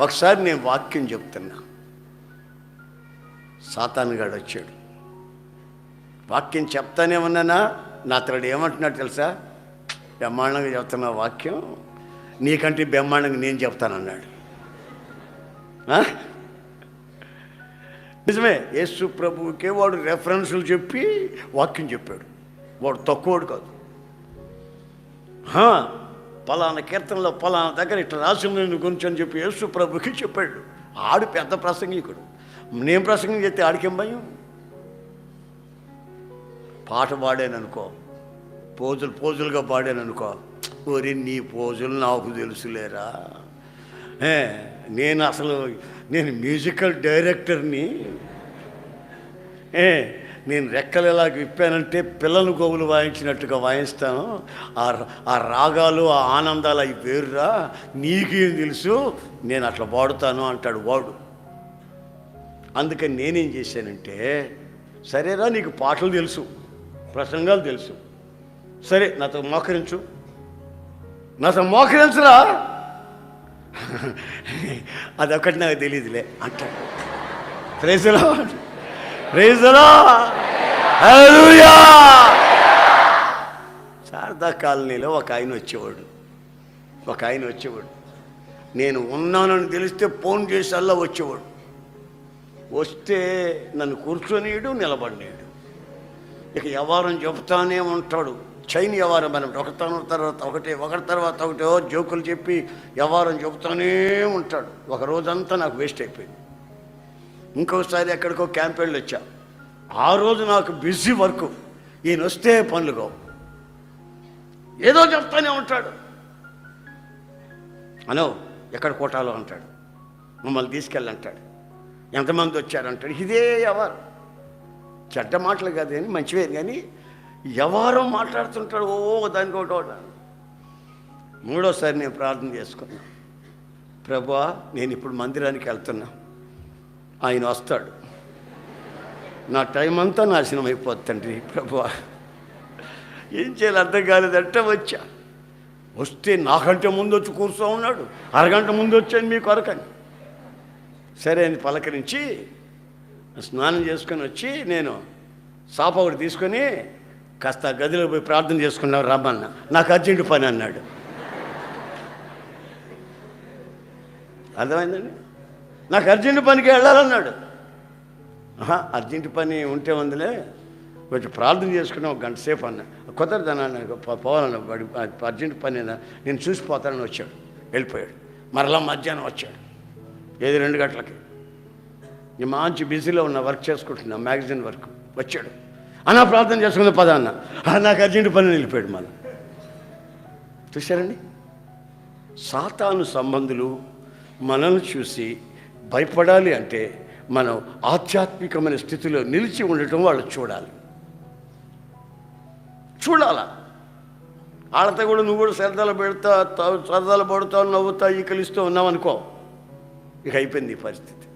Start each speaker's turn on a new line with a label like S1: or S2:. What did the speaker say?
S1: ఒకసారి నేను వాక్యం చెప్తున్నా. సాతానుగాడు వచ్చాడు. వాక్యం చెప్తానే ఉన్నానా? నా అతడు ఏమంటున్నాడు తెలుసా? బ్రహ్మాండంగా చెప్తున్నా వాక్యం నీకంటే బ్రహ్మాండంగా నేను చెప్తానన్నాడు. నిజమే యేసు ప్రభువుకే వాడు రెఫరెన్సులు చెప్పి వాక్యం చెప్పాడు. వాడు తక్కువడు కాదు. పలానా కీర్తనలో పలానా దగ్గర ఇట్లా రాసి నేను గురించి అని చెప్పి యేసు ప్రభుకి చెప్పాడు. ఆడు పెద్ద ప్రసంగికుడు. నేను ప్రసంగం చేస్తే ఆడికేం భయం? పాట పాడాననుకో పోజులు పోజులుగా పాడాననుకో ఓరి నీ పోజులు నాకు తెలుసులేరా? నేను అసలు నేను మ్యూజికల్ డైరెక్టర్ని ఏ నేను రెక్కలు ఎలా విప్పానంటే పిల్లలు గోవులు వాయించినట్టుగా వాయిస్తాను. ఆ ఆ రాగాలు ఆ ఆనందాలు అవి వేరురా. నీకేం తెలుసు? నేను అట్లా పాడుతాను అంటాడు వాడు. అందుకని నేనేం చేశానంటే సరేరా నీకు పాటలు తెలుసు ప్రసంగాలు తెలుసు. సరే నాతో మోకరించు. నాతో మోకరించరా? అదొకటి నాకు తెలియదులే అంటాడు. ప్రైజులో శారదా కాలనీలో ఒక ఆయన వచ్చేవాడు. ఒక ఆయన వచ్చేవాడు. నేను ఉన్నానని తెలిస్తే ఫోన్ చేసి అల్లా వచ్చేవాడు. వస్తే నన్ను కూర్చొనియడు నిలబడినాడు ఇక వ్యవహారం చెబుతానే ఉంటాడు. చైన్ వ్యవహారం మనం ఒకతన తర్వాత ఒకటి ఒకటి తర్వాత ఒకటి జోకులు చెప్పి వ్యవహారం చెబుతానే ఉంటాడు. ఒక రోజంతా నాకు వేస్ట్ అయిపోయింది. ఇంకోసారి ఎక్కడికో క్యాంప్ వెళ్ళి వచ్చా ఆ రోజు నాకు బిజీ వర్క్. ఈయన వస్తే పనులు కావు. ఏదో చెప్తానే ఉంటాడు. అనో ఎక్కడ కోటాలో అంటాడు. మమ్మల్ని తీసుకెళ్ళంటాడు. ఎంతమంది వచ్చారంటాడు. ఇదే ఎవరు? చెడ్డ మాటలు కాదు కానీ మంచివే కానీ ఎవరో మాట్లాడుతుంటాడు. ఓ దానికి ఒకటి మూడోసారి నేను ప్రార్థన చేసుకున్నాను ప్రభా నేను ఇప్పుడు మందిరానికి వెళ్తున్నా. ఆయన వస్తాడు. నా టైం అంతా నాశనం అయిపోతుందండి ప్రభా. ఏం చేయాలి అర్థం కాలేదంటే వచ్చా. వస్తే నాకంటే ముందు వచ్చి కూర్చో ఉన్నాడు. అరగంట ముందు వచ్చాను మీ కొరకని. సరే అని పలకరించి స్నానం చేసుకొని వచ్చి నేను సాప ఒకటి తీసుకొని కాస్త గదిలో పోయి ప్రార్థన చేసుకున్నావు రమ్మన్న నాకు అర్జెంటు పని అన్నాడు. అర్థమైందండి? నాకు అర్జెంటు పనికి వెళ్ళాలన్నాడు. అర్జెంటు పని ఉంటే ఉందిలే. కొంచెం ప్రార్థన చేసుకున్నా ఒక గంట సేపు అన్న. కుదరదు నాకు పో- పోవాలన్న అర్జెంటు అర్జెంట్ పని నేను చూసిపోతానని వచ్చాడు. వెళ్ళిపోయాడు. మరలా మధ్యాహ్నం వచ్చాడు. ఏది రెండు గంటలకి. నేను మంచి బిజీలో ఉన్న వర్క్ చేసుకుంటున్నా మ్యాగజైన్ వర్క్. వచ్చాడు. అన్న ప్రార్థన చేసుకున్న పద అన్న. నాకు అర్జెంటు పని వెళ్ళిపోయాడు మళ్ళీ. చూశారండి? సాతాను సంబంధులు మనల్ని చూసి భయపడాలి అంటే మనం ఆధ్యాత్మికమైన స్థితిలో నిలిచి ఉండటం వాళ్ళు చూడాలి. చూడాలా? వాళ్ళతో కూడా నువ్వు కూడా సరదాలు పెడతా తా- సరదాలు పడుతావు నవ్వుతా ఈకలిస్తూ ఉన్నావు అనుకో ఇక అయిపోయింది ఈ పరిస్థితి.